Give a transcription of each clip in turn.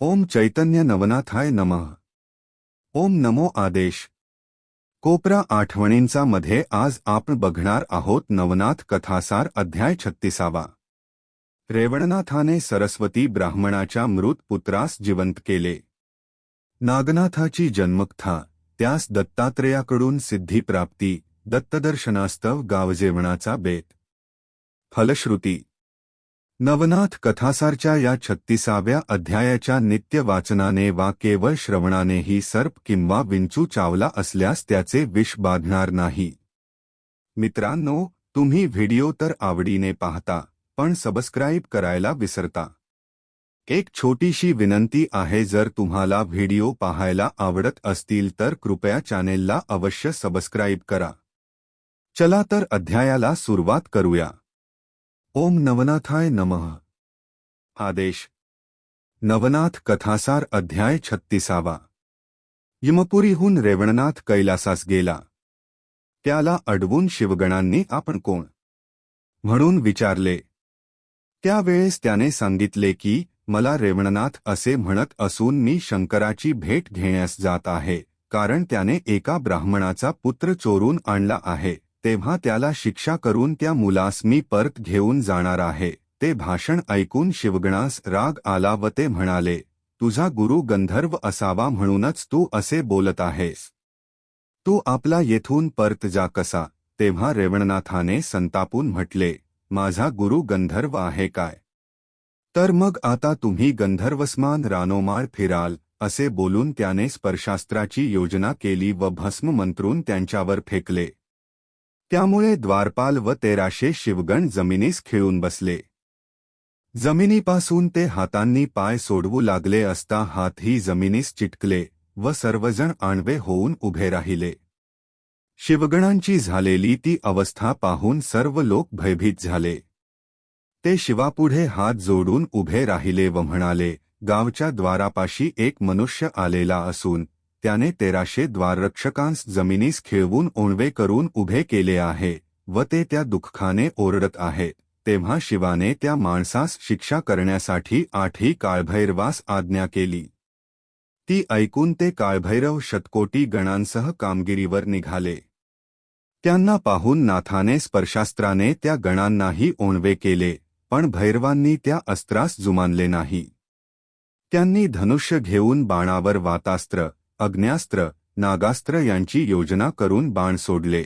ओम चैतन्य नवनाथाय नमः. ओम नमो आदेश. कोपरा आठवणींचा मध्ये आज आपण बघणार आहोत नवनाथ कथासार अध्याय छत्तीसावा. रेवणनाथाने सरस्वती ब्राह्मणाच्या मृत पुत्रास जिवंत केले. नागनाथाची जन्मकथा त्यास दत्तात्रेयाकडून सिद्धीप्राप्ती दत्तदर्शनास्तव गावजेवणाचा बेत. फलश्रुती नवनाथ कथासारच्या या छत्तीसाव्या अध्यायाच्या नित्य वाचनाने वा केवळ श्रवणानेही सर्प किंवा विंचू चावला असल्यास त्याचे विष बाधणार नाही. मित्रांनो तुम्ही व्हिडिओ तर आवडीने पाहता पण सबस्क्राईब करायला विसरता. एक छोटीशी विनंती आहे जर तुम्हाला व्हिडिओ पाहायला आवडत असतील तर कृपया चॅनेलला अवश्य सबस्क्राईब करा. चला तर अध्यायाला सुरुवात करूया. ओम नवनाथाय नमः. आदेश। नवनाथ कथासार अध्याय छत्तीसावा। यमपुरीहून रेवणनाथ कैलासास गेला. त्याला अडवून शिवगणांनी आपण कोण? म्हणून विचारले. त्यावेळेस त्याने सांगितले की मला रेवणनाथ असे म्हणत असून मी शंकराची भेट घेण्यास जात आहे कारण त्याने एका ब्राह्मणाचा पुत्र चोरून आणला आहे. तेव्हा त्याला शिक्षा करून त्या मुलास मी परत घेऊन जाणार आहे. ते भाषण ऐकून शिवगणास राग आला व ते म्हणाले तुझा गुरु गंधर्व असावा म्हणूनच तू असे बोलत आहेस. तू आपला येथून परत जा कसा तेव्हा रेवणनाथाने संतापून म्हटले माझा गुरु गंधर्व आहे काय? तर मग आता तुम्ही गंधर्वस्मान रानोमाळ फिराल असे बोलून त्याने स्पर्शास्त्राची योजना केली व भस्म मंत्रून त्यांच्यावर फेकले. त्यामुळे द्वारपाल व तेराशे शिवगण जमिनीस खिळून बसले. जमिनीपासून ते हातांनी पाय सोडवू लागले असता हातही जमिनीस चिटकले व सर्वजण आणवे होऊन उभे राहिले. शिवगणांची झालेली ती अवस्था पाहून सर्व लोक भयभीत झाले. ते शिवापुढे हात जोडून उभे राहिले व म्हणाले गावच्या द्वारापाशी एक मनुष्य आलेला असून त्याने तेराशे द्वाररक्षकांस जमिनीस खिळवून ओणवे करून उभे केले आहे व ते त्या दुःखाने ओरडत आहे. तेव्हा शिवाने त्या माणसास शिक्षा करण्यासाठी आठही काळभैरवास आज्ञा केली. ती ऐकून ते काळभैरव शतकोटी गणांसह कामगिरीवर निघाले. त्यांना पाहून नाथाने स्पर्शास्त्राने त्या गणांनाही ओणवे केले पण भैरवांनी त्या अस्त्रास जुमानले नाही. त्यांनी धनुष्य घेऊन बाणावर वातास्त्र अग्न्यास्त्र नागास्त्र यांची योजना करून बाण सोडले.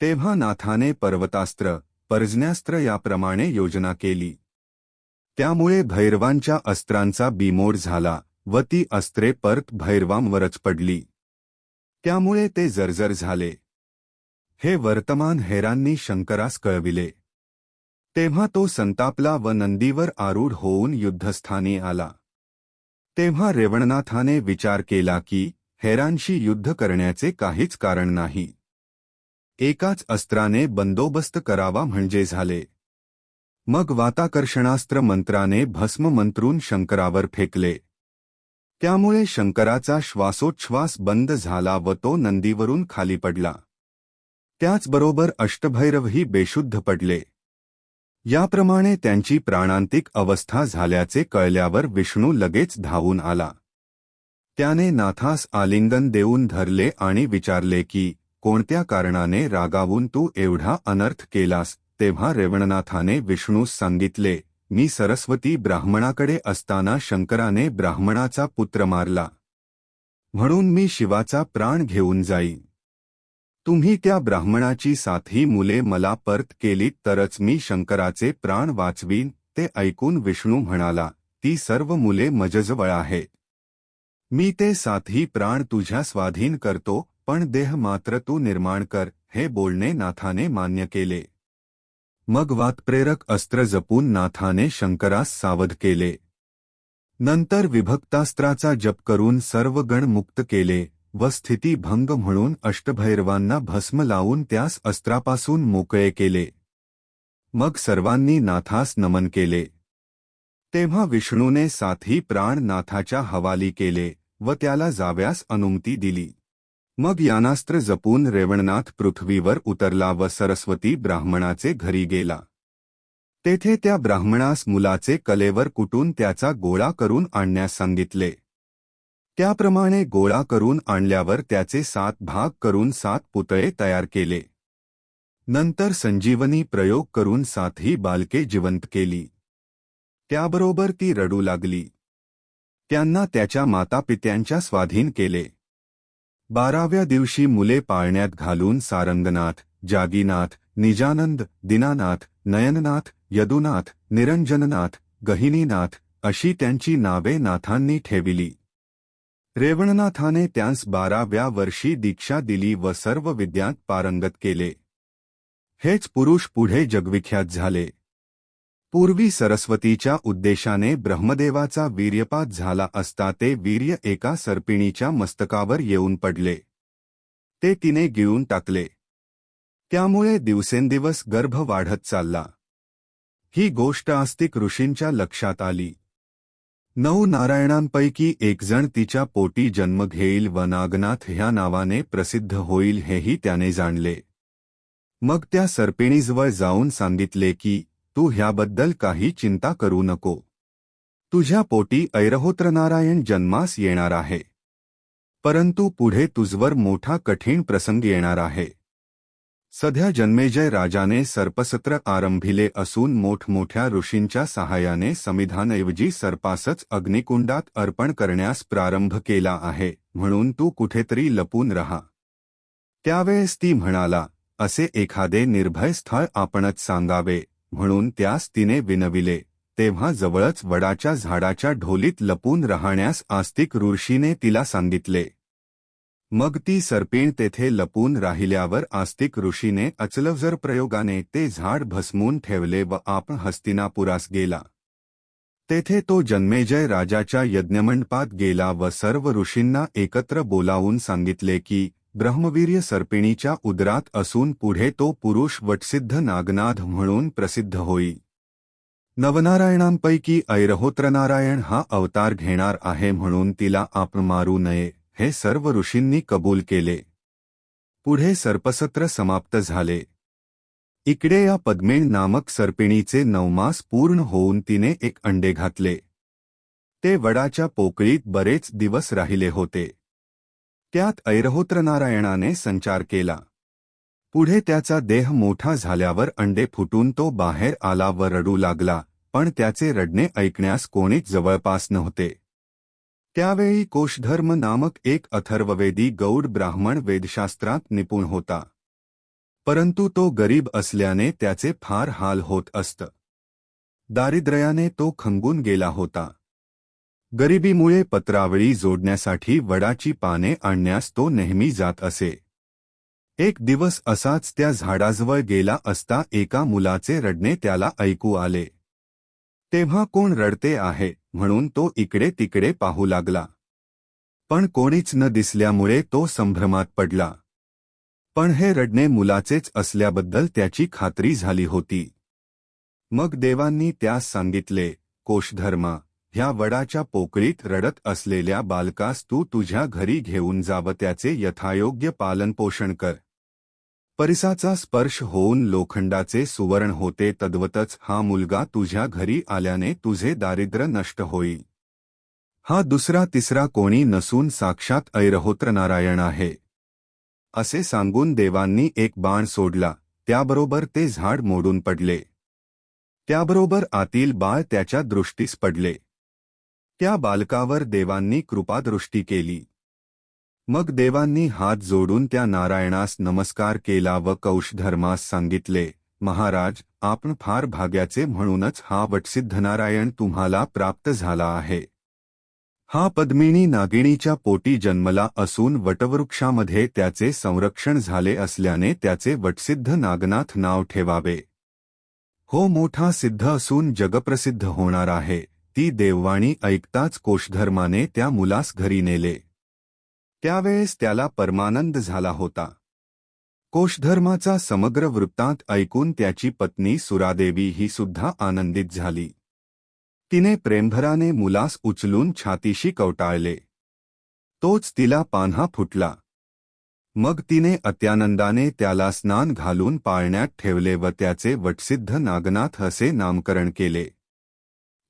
तेव्हा नाथाने पर्वतास्त्र पर्जन्यास्त्र याप्रमाणे योजना केली. त्यामुळे भैरवांच्या अस्त्रांचा बिमोर झाला व ती अस्त्रे परत भैरवांवरच पडली. त्यामुळे ते जर्जर झाले. हे वर्तमान हेरांनी शंकरास कळविले. तेव्हा तो संतापला व नंदीवर आरूढ होऊन युद्धस्थानी आला. तेव्हा रेवणनाथाने विचार केला की हेरांशी युद्ध करण्याचे काहीच कारण नाही. एकाच अस्त्राने बंदोबस्त करावा म्हणजे झाले. मग वाताकर्षणास्त्र मंत्राने भस्म मंत्रून शंकरावर फेकले. त्यामुळे शंकराचा श्वासोच्छ्वास बंद झाला व तो नंदीवरून खाली पडला. त्याचबरोबर अष्टभैरवही बेशुद्ध पडले. याप्रमाणे त्यांची प्राणांतिक अवस्था झाल्याचे कळल्यावर विष्णू लगेच धावून आला. त्याने नाथास आलिंगन देऊन धरले आणि विचारले की कोणत्या कारणाने रागावून तू एवढा अनर्थ केलास? तेव्हा रेवणनाथाने विष्णूस सांगितले मी सरस्वती ब्राह्मणाकडे असताना शंकराने ब्राह्मणाचा पुत्र मारला. म्हणून मी शिवाचा प्राण घेऊन जाई. तुम्ही त्या ब्राह्मणाची साथी मुले मला परत केलीत तरच मी शंकराचे प्राण वाचवीन ते ऐकून विष्णू म्हणाला ती सर्व मुले मजजवळ आहे. मी ते साथी प्राण तुझ्या स्वाधीन करतो पण देह मात्र तू निर्माण कर हे बोलणे नाथाने मान्य केले. मग वातप्रेरक अस्त्र जपून नाथाने शंकरास सावध केले. नंतर विभक्तास्त्राचा जप करून सर्व गण मुक्त केले. व स्थितीभंग म्हणून अष्टभैरवांना भस्म लावून त्यास अस्त्रापासून मोकळे केले. मग सर्वांनी नाथास नमन केले. तेव्हा विष्णूने साथी प्राण नाथाच्या हवाली केले व त्याला जाव्यास अनुमती दिली. मग यानास्त्र जपून रेवणनाथ पृथ्वीवर उतरला व सरस्वती ब्राह्मणाचे घरी गेला. तेथे त्या ब्राह्मणास मुलाचे कलेवर कुटून त्याचा गोळा करून आणण्यास सांगितले. त्याप्रमाणे गोळा करून आणल्यावर त्याचे सात भाग करून सात पुतळे तयार केले. नंतर संजीवनी प्रयोग करून सातही बालके जिवंत केली. त्याबरोबर ती रडू लागली. त्यांना त्याच्या मातापित्यांच्या स्वाधीन केले. बाराव्या दिवशी मुले पाळण्यात घालून सारंगनाथ जागीनाथ निजानंद दिनानाथ नयननाथ यदुनाथ निरंजननाथ गहिनीनाथ अशी त्यांची नावे नाथांनी ठेविली. रेवणनाथाने त्यांस बाराव्या वर्षी दीक्षा दिली व सर्व विद्यात पारंगत केले. हेच पुरुष पुढे जगविख्यात झाले. पूर्वी सरस्वतीच्या उद्देशाने ब्रह्मदेवाचा वीर्यपात झाला असता ते वीर्य एका सर्पिणीच्या मस्तकावर येऊन पडले. ते तिने गिळून टाकले. त्यामुळे दिवसेंदिवस गर्भ वाढत चालला. ही गोष्ट आस्तिक ऋषींच्या लक्षात आली. नऊ नारायणांपैकी एकजण तिच्या पोटी जन्म घेईल व नागनाथ ह्या नावाने प्रसिद्ध होईल हेही त्याने जाणले. मग त्या सर्पिणीजवळ जाऊन सांगितले की, तू ह्याबद्दल काही चिंता करू नको. तुझ्या पोटी ऐरहोत्र नारायण जन्मास येणार आहे. परंतु पुढे तुझवर मोठा कठीण प्रसंग येणार आहे. सध्या जन्मेजय राजाने सर्पसत्र आरंभिले असून मोठमोठ्या ऋषींच्या सहाय्याने संविधानऐवजी सर्पासच अग्निकुंडात अर्पण करण्यास प्रारंभ केला आहे म्हणून तू कुठेतरी लपून रहा. त्यावेळेस ती म्हणाला असे एखादे निर्भय स्थळ आपणच सांगावे म्हणून त्यास तिने विनविले. तेव्हा जवळच वडाच्या झाडाच्या ढोलीत लपून राहण्यास आस्तिक ऋषीने तिला सांगितले मग ती सर्पेण तेथे लपून राहिल्यावर आस्तिक ऋषीने अचलवजर प्रयोगाने ते झाड भस्मून ठेवले व आपण हस्तिनापुरास गेला. तेथे तो जन्मेजय राजाच्या यज्ञमंडपात गेला व सर्व ऋषींना एकत्र बोलावून सांगितले की ब्रह्मवीर्य सर्पिणीच्या उदरात असून पुढे तो पुरुष वटसिद्ध नागनाथ म्हणून प्रसिद्ध होई. नवनारायणांपैकी ऐरहोत्रनारायण हा अवतार घेणार आहे म्हणून तिला आपण मारू नये. हे सर्व ऋषींनी कबूल केले. पुढे सर्पसत्र समाप्त झाले. इकडे या पद्मेण नामक सर्पिणीचे नवमास पूर्ण होऊन तिने एक अंडे घातले. ते वडाच्या पोकळीत बरेच दिवस राहिले होते. त्यात ऐरहोत्रनारायणाने संचार केला. पुढे त्याचा देह मोठा झाल्यावर अंडे फुटून तो बाहेर आला व रडू लागला पण त्याचे रडणे ऐकण्यास कोणीच जवळपास नव्हते. त्यावेळी कोशधर्म नामक एक अथर्ववेदी गौड ब्राह्मण वेदशास्त्रात निपुण होता. परंतु तो गरीब असल्याने त्याचे फार हाल होत असत. दारिद्र्याने तो खंगून गेला होता. गरिबीमुळे पत्रावळी जोडण्यासाठी वडाची पाने आणण्यास तो नेहमी जात असे. एक दिवस असाच त्या झाडाजवळ गेला असता एका मुलाचे रडणे त्याला ऐकू आले. तेव्हा कोण रडते आहे म्हणून तो इकडे तिकडे पाहू लागला. पण कोणीच न दिसल्यामुळे तो संभ्रमात पडला. पण हे रडणे मुलाचेच असल्याबद्दल त्याची खात्री झाली होती. मग देवांनी त्यास सांगितले कोशधर्मा ह्या वडाच्या पोकळीत रडत असलेल्या बालकास तू तुझ्या घरी घेऊन जाव त्याचे यथायोग्य पालनपोषण कर. परिसाचा स्पर्श होऊन लोखंडाचे सुवर्ण होते तद्वतच हा मुलगा तुझ्या घरी आल्याने तुझे दारिद्र्य नष्ट होई हा दुसरा तिसरा कोणी नसून साक्षात ऐरहोत्र नारायण आहे. असे सांगून देवांनी एक बाण सोडला त्याबरोबर ते झाड मोडून पडले. त्याबरोबर आतील बाळ त्याच्या दृष्टीस पडले. त्या बालकावर देवांनी कृपादृष्टी केली. मग देवांनी हात जोडून त्या नारायणास नमस्कार केला व कौशधर्मास सांगितले महाराज आपण फार भाग्याचे म्हणूनच हा वटसिद्ध नारायण तुम्हाला प्राप्त झाला आहे. हा पद्मिनी नागिणीच्या पोटी जन्मला असून वटवृक्षामध्ये त्याचे संरक्षण झाले असल्याने त्याचे वटसिद्ध नागनाथ नाव ठेवावे. हो मोठा सिद्ध असून जगप्रसिद्ध होणार आहे. ती देववाणी ऐकताच कोशधर्माने त्या मुलास घरी नेले. त्यावेळेस त्याला परमानंद झाला होता. कोशधर्माचा समग्र वृत्तांत ऐकून त्याची पत्नी सुरादेवी ही सुद्धा आनंदित झाली. तिने प्रेमभराने मुलास उचलून छातीशी कवटाळले. तोच तिला पान्हा फुटला. मग तिने अत्यानंदाने त्याला स्नान घालून पाळण्यात ठेवले व त्याचे वटसिद्ध नागनाथ असे नामकरण केले.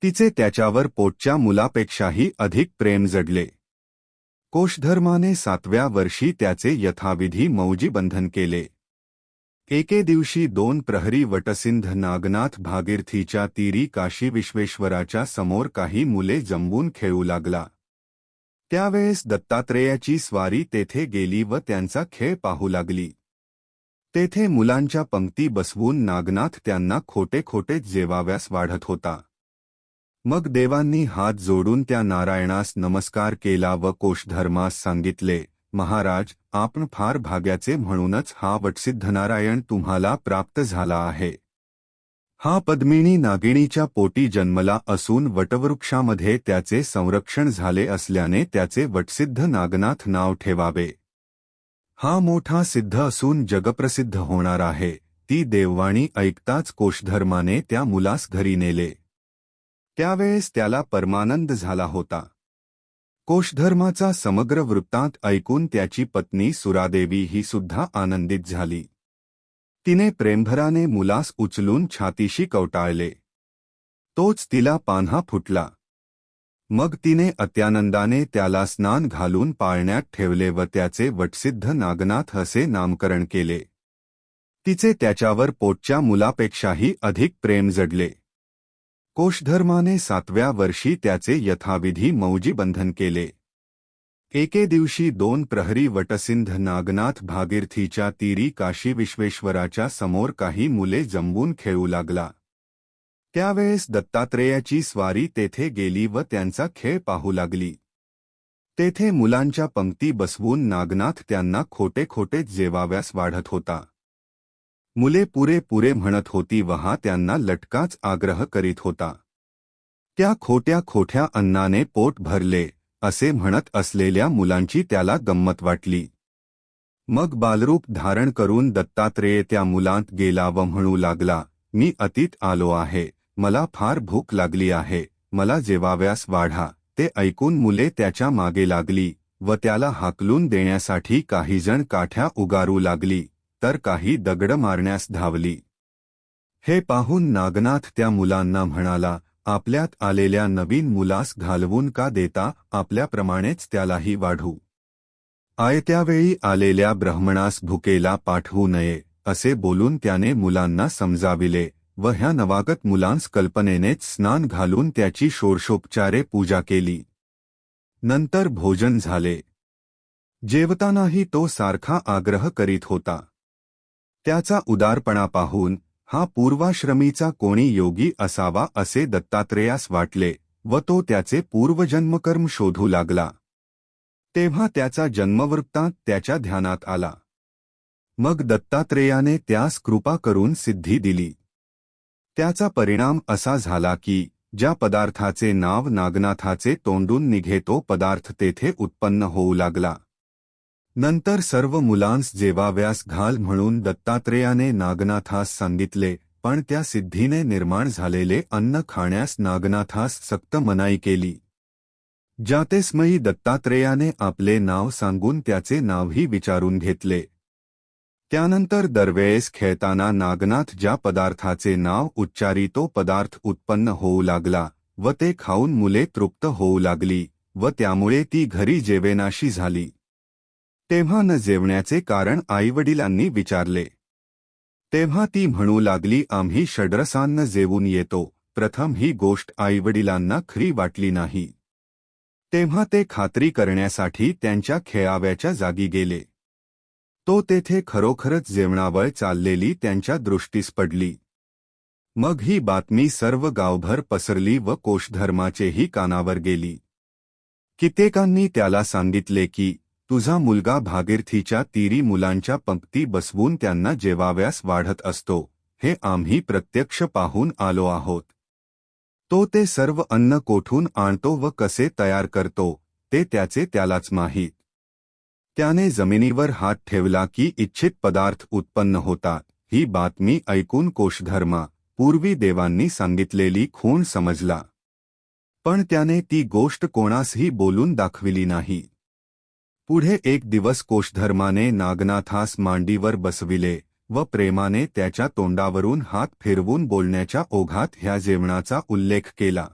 तिचे त्याच्यावर पोटच्या मुलापेक्षाही अधिक प्रेम जडले. कोशधर्माने सातव्या वर्षी त्याचे यथाविधी मौजी बंधन केले. एके दिवशी दोन प्रहरी वटसिंध नागनाथ भागीरथीच्या तीरी काशी विश्वेश्वराच्या समोर काही मुले जमवून खेळू लागला. त्यावेळेस दत्तात्रेयाची स्वारी तेथे गेली व त्यांचा खेळ पाहू लागली. तेथे मुलांच्या पंक्ती बसवून नागनाथ त्यांना खोटे खोटे जेवाव्यास वाढत होता. मग देवांनी हात जोडून त्या नारायणास नमस्कार केला व कोशधर्मास सांगितले महाराज आपण फार भाग्याचे म्हणूनच हा वटसिद्ध नारायण तुम्हाला प्राप्त झाला आहे. हा पद्मिनी नागिणीच्या पोटी जन्मला असून वटवृक्षामध्ये त्याचे संरक्षण झाले असल्याने त्याचे वटसिद्ध नागनाथ नाव ठेवावे. हा मोठा सिद्ध असून जगप्रसिद्ध होणार आहे. ती देववाणी ऐकताच कोशधर्माने त्या मुलास घरी नेले. त्यावेळेस त्याला परमानंद झाला होता. कोशधर्माचा समग्र वृत्तांत ऐकून त्याची पत्नी सुरादेवी ही सुद्धा आनंदित झाली. तिने प्रेमभराने मुलास उचलून छातीशी कवटाळले. तोच तिला पान्हा फुटला. मग तिने अत्यानंदाने त्याला स्नान घालून पाळण्यात ठेवले व त्याचे वटसिद्ध नागनाथ असे नामकरण केले. तिचे त्याच्यावर पोटच्या मुलापेक्षाही अधिक प्रेम जडले. कोशधर्माने सातव्या वर्षी त्याचे यथाविधी मौजीबंधन केले. एके दिवशी दोन प्रहरी वटसिंध नागनाथ भागीरथीच्या तीरी काशी विश्वेश्वराच्या समोर काही मुले जमवून खेळू लागला. त्यावेळेस दत्तात्रेयाची स्वारी तेथे गेली व त्यांचा खेळ पाहू लागली. तेथे मुलांच्या पंक्ती बसवून नागनाथ त्यांना खोटे खोटे जेवाव्यास वाढत होता. मुले पुरे पुरे म्हणत होती वहा त्यांना लटकाच आग्रह करीत होता. त्या खोट्या खोट्या अन्नाने पोट भरले असे म्हणत असलेल्या मुलांची त्याला गंमत वाटली. मग बालरूप धारण करून दत्तात्रेय त्या मुलांत गेला व म्हणू लागला मी अतीत आलो आहे मला फार भूक लागली आहे मला जेवाव्यास वाढा. ते ऐकून मुले त्याच्यामागे लागली व त्याला हाकलून देण्यासाठी काहीजण काठ्या उगारू लागली. तर काही दगड मारण्यास धावली. हे पाहून नागनाथ त्या मुलांना म्हणाला आपल्यात आलेल्या नवीन मुलास घालवून का देता? आपल्याप्रमाणेच त्यालाही वाढू. आयत्यावेळी आलेल्या ब्राह्मणास भुकेला पाठवू नये असे बोलून त्याने मुलांना समजाविले व ह्या नवागत मुलांस कल्पनेनेच स्नान घालून त्याची षोडशोपचारे पूजा केली. नंतर भोजन झाले. जेवतानाही तो सारखा आग्रह करीत होता. त्याचा उदारपणा पाहून हा पूर्वाश्रमीचा कोणी योगी असावा असे दत्तात्रेयास वाटले व तो त्याचे पूर्वजन्मकर्म शोधू लागला. तेव्हा त्याचा जन्मवृत्तांत त्याच्या ध्यानात आला. मग दत्तात्रेयाने त्यास कृपा करून सिद्धी दिली. त्याचा परिणाम असा झाला की ज्या पदार्थाचे नाव नागनाथाचे तोंडून निघे तो पदार्थ तेथे उत्पन्न होऊ लागला. नंतर सर्व मुलांस जेवाव्यास घाल म्हणून दत्तात्रेयाने नागनाथास सांगितले पण त्या सिद्धीने निर्माण झालेले अन्न खाण्यास नागनाथास सक्त मनाई केली. जातेस्मयी दत्तात्रेयाने आपले नाव सांगून त्याचे नावही विचारून घेतले. त्यानंतर दरवेळेस खेळताना नागनाथ ज्या पदार्थाचे नाव उच्चारी तो पदार्थ उत्पन्न होऊ लागला व ते खाऊन मुले तृप्त होऊ लागली व त्यामुळे ती घरी जेवेनाशी झाली. तेव्हा न जेवण्याचे कारण आईवडिलांनी विचारले. तेव्हा ती म्हणू लागली आम्ही षड्रसान्न जेवून येतो. प्रथम ही गोष्ट आईवडिलांना खरी वाटली नाही. तेव्हा ते खात्री करण्यासाठी त्यांच्या खेळाव्याच्या जागी गेले. तो तेथे खरोखरच जेवणावळ चाललेली त्यांच्या दृष्टीस पडली. मग ही बातमी सर्व गावभर पसरली व कोशधर्माचेही कानावर गेली. कित्येकांनी त्याला सांगितले की तुझा मुलगा भागीरथीच्या तीरी मुलांच्या पंक्ती बसवून त्यांना जेवाव्यास वाढत असतो हे आम्ही प्रत्यक्ष पाहून आलो आहोत. तो ते सर्व अन्न कोठून आणतो व कसे तयार करतो ते त्याचे त्यालाच माहीत. त्याने जमिनीवर हात ठेवला की इच्छित पदार्थ उत्पन्न होतात ही बातमी ऐकून कोशधर्मा पूर्वी देवांनी सांगितलेली खूण समजला. पण त्याने ती गोष्ट कोणासही बोलून दाखविली नाही. पुढे एक दिवस कोशधर्माने नागनाथास मांडीवर बसविले व प्रेमाने त्याच्या तोंडावरून हात फिरवून बोलण्याच्या ओघात ह्या जेवणाचा उल्लेख केला.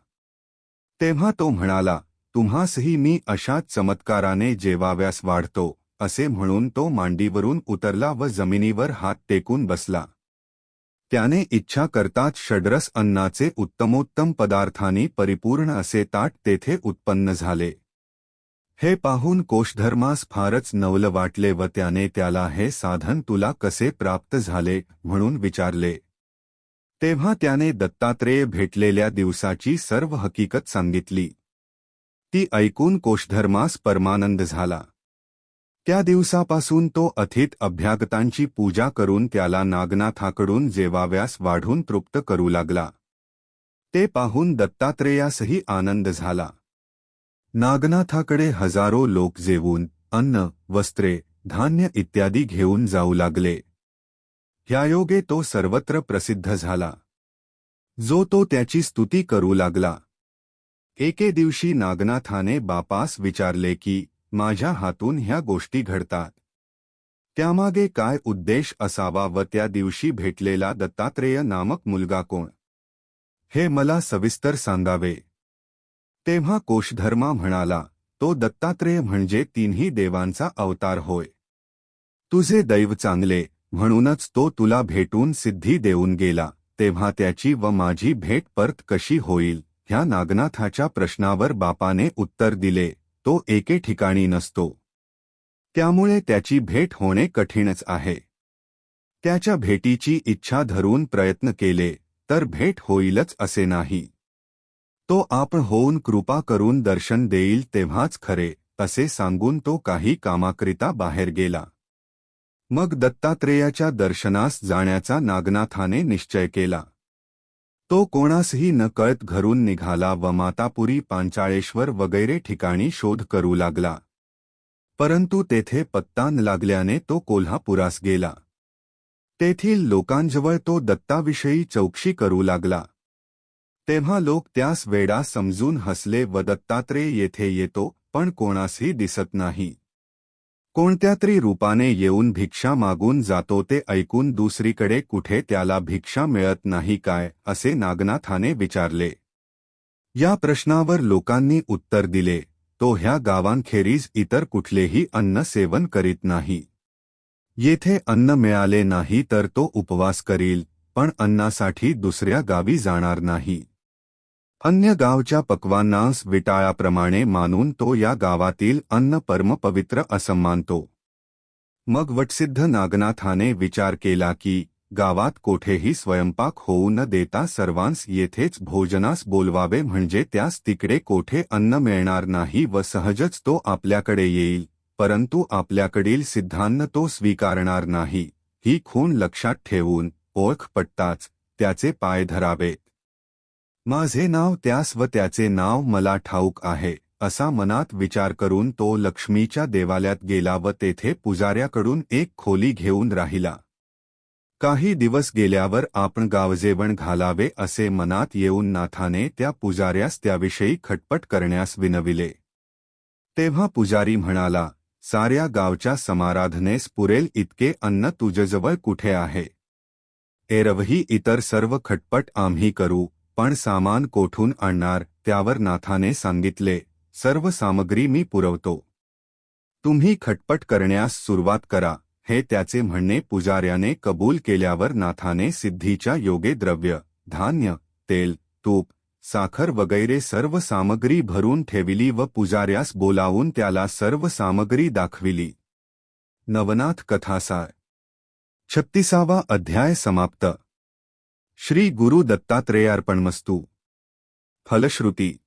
तेव्हा तो म्हणाला तुम्हासही मी अशाच चमत्काराने जेवाव्यास वाढतो असे म्हणून तो मांडीवरून उतरला व जमिनीवर हात टेकून बसला. त्याने इच्छा करताच षड्रस अन्नाचे उत्तमोत्तम पदार्थांनी परिपूर्ण असे ताट तेथे उत्पन्न झाले. हे पाहून कोशधर्मास फारच नवल वाटले व त्याने त्याला हे साधन तुला कसे प्राप्त झाले म्हणून विचारले. तेव्हा त्याने दत्तात्रेय भेटलेल्या दिवसाची सर्व हकीकत सांगितली. ती ऐकून कोशधर्मास परमानंद झाला. त्या दिवसापासून तो अथित अभ्यागतांची पूजा करून त्याला नागनाथाकडून जेवाव्यास वाढून तृप्त करू लागला. ते पाहून दत्तात्रेयासही आनंद झाला. नागनाथाकडे हजारो लोक जेवून अन्न वस्त्रे धान्य इत्यादी घेऊन जाऊ लागले. ह्यायोगे तो सर्वत्र प्रसिद्ध झाला. जो तो त्याची स्तुती करू लागला. एके दिवशी नागनाथाने बापास विचारले की माझ्या हातून ह्या गोष्टी घडतात. त्यामागे काय उद्देश असावा व त्या दिवशी भेटलेला दत्तात्रेय नामक मुलगा कोण? हे मला सविस्तर सांगावे. तेव्हा कोशधर्मा म्हणाला तो दत्तात्रेय म्हणजे तिन्ही देवांचा अवतार होय. तुझे दैव चांगले म्हणूनच तो तुला भेटून सिद्धी देऊन गेला तेव्हा त्याची व माझी भेट परत कशी होईल ह्या नागनाथाच्या प्रश्नावर बापाने उत्तर दिले तो एके ठिकाणी नसतो. त्यामुळे त्याची भेट होणे कठीणच आहे. त्याच्या भेटीची इच्छा धरून प्रयत्न केले तर भेट होईलच असे नाही. तो आपण होऊन कृपा करून दर्शन देईल तेव्हाच खरे असे सांगून तो काही कामाकरिता बाहेर गेला. मग दत्तात्रेयाच्या दर्शनास जाण्याचा नागनाथाने निश्चय केला. तो कोणासही न कळत घरून निघाला व मातापुरी पांचाळेश्वर वगैरे ठिकाणी शोध करू लागला. परंतु तेथे पत्ता न लागल्याने तो कोल्हापुरास गेला. तेथील लोकांजवळ तो दत्ताविषयी चौकशी करू लागला. तेव्हा लोक त्यास वेडा समजून हसले व दत्तात्रेय येथे येतो, पण कोणासही दिसत नाही. कोणत्या तरी रूपाने येऊन भिक्षा मागून जातो, ते ऐकून दुसरीकडे कुठे त्याला भिक्षा मिळत नाही काय, असे नागनाथाने विचारले. या प्रश्नावर लोकांनी उत्तर दिले तो ह्या गावांखेरीज इतर कुठलेही अन्न सेवन करीत नाही. येथे अन्न मिळाले नाही तर तो उपवास करील, पण अन्नासाठी दुसऱ्या गावी जाणार नाही. अन्य गावच्या पक्वांनास विटाळाप्रमाणे मानून तो या गावातील अन्न परमपवित्र असं मानतो. मग वटसिद्ध नागनाथाने विचार केला की गावात कोठेही स्वयंपाक होऊ न देता सर्वांस येथेच भोजनास बोलवावे म्हणजे त्यास तिकडे कोठे अन्न मिळणार नाही व सहजच तो आपल्याकडे येईल परंतु आपल्याकडील सिद्धांत तो स्वीकारणार नाही. ही खूण लक्षात ठेवून ओळख पटताच त्याचे पाय धरावेत. माझे नाव त्यास व त्याचे नाव मला ठाऊक आहे असा मनात विचार करून तो लक्ष्मीच्या देवालयात गेला व तेथे पुजाऱ्याकडून एक खोली घेऊन राहिला. काही दिवस गेल्यावर आपण गावजेवण घालावे असे मनात येऊन नाथाने त्या पुजाऱ्यास त्याविषयी खटपट करण्यास विनविले. तेव्हा पुजारी म्हणाला साऱ्या गावच्या समाराधनेस पुरेल इतके अन्न तुझजवळ कुठे आहे? एरवही इतर सर्व खटपट आम्ही करू पण सामान कोठून आणणार त्यावर नाथाने सांगितले सर्व सामग्री मी पुरवतो. तुम्ही खटपट करण्यास सुरुवात करा हे त्याचे म्हणणे पुजाऱ्याने कबूल केल्यावर नाथाने सिद्धीच्या योगे द्रव्य धान्य तेल तूप साखर वगैरे सर्व सामग्री भरून ठेविली व पुजाऱ्यास बोलावून त्याला सर्व सामग्री दाखविली. नवनाथ कथासार. छत्तीसावा अध्याय समाप्त. श्री गुरु दत्तात्रेयार्पणमस्तू। फलश्रुती।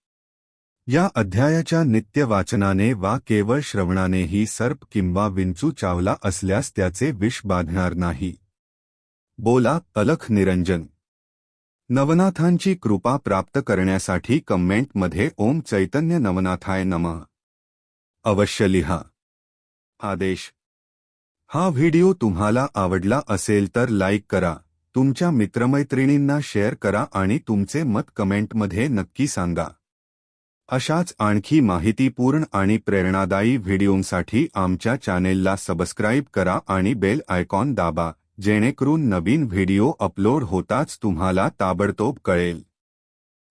या अध्यायाच्या नित्य वाचनाने वा केवळ श्रवणानेही सर्प किंवा विंचू चावला असल्यास त्याचे विष बाधणार नाही. बोला, अलख निरंजन। नवनाथांची कृपा प्राप्त करण्यासाठी कमेंटमध्ये ओम चैतन्य नवनाथाय नम। अवश्य लिहा। आदेश। हा व्हिडिओ तुम्हाला आवडला असेल तर लाईक करा। तुमच्या मित्रमैत्रिणींना शेअर करा आणि तुमचे मत कमेंटमध्ये नक्की सांगा. अशाच आणखी माहितीपूर्ण आणि प्रेरणादायी व्हिडिओंसाठी आमच्या चॅनेलला सबस्क्राईब करा आणि बेल आयकॉन दाबा जेणेकरून नवीन व्हिडिओ अपलोड होताच तुम्हाला ताबडतोब कळेल.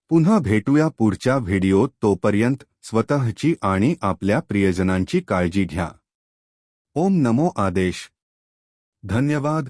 पुन्हा भेटूया पुढच्या व्हिडिओत तोपर्यंत स्वतःची आणि आपल्या प्रियजनांची काळजी घ्या. ओम नमो आदेश. धन्यवाद.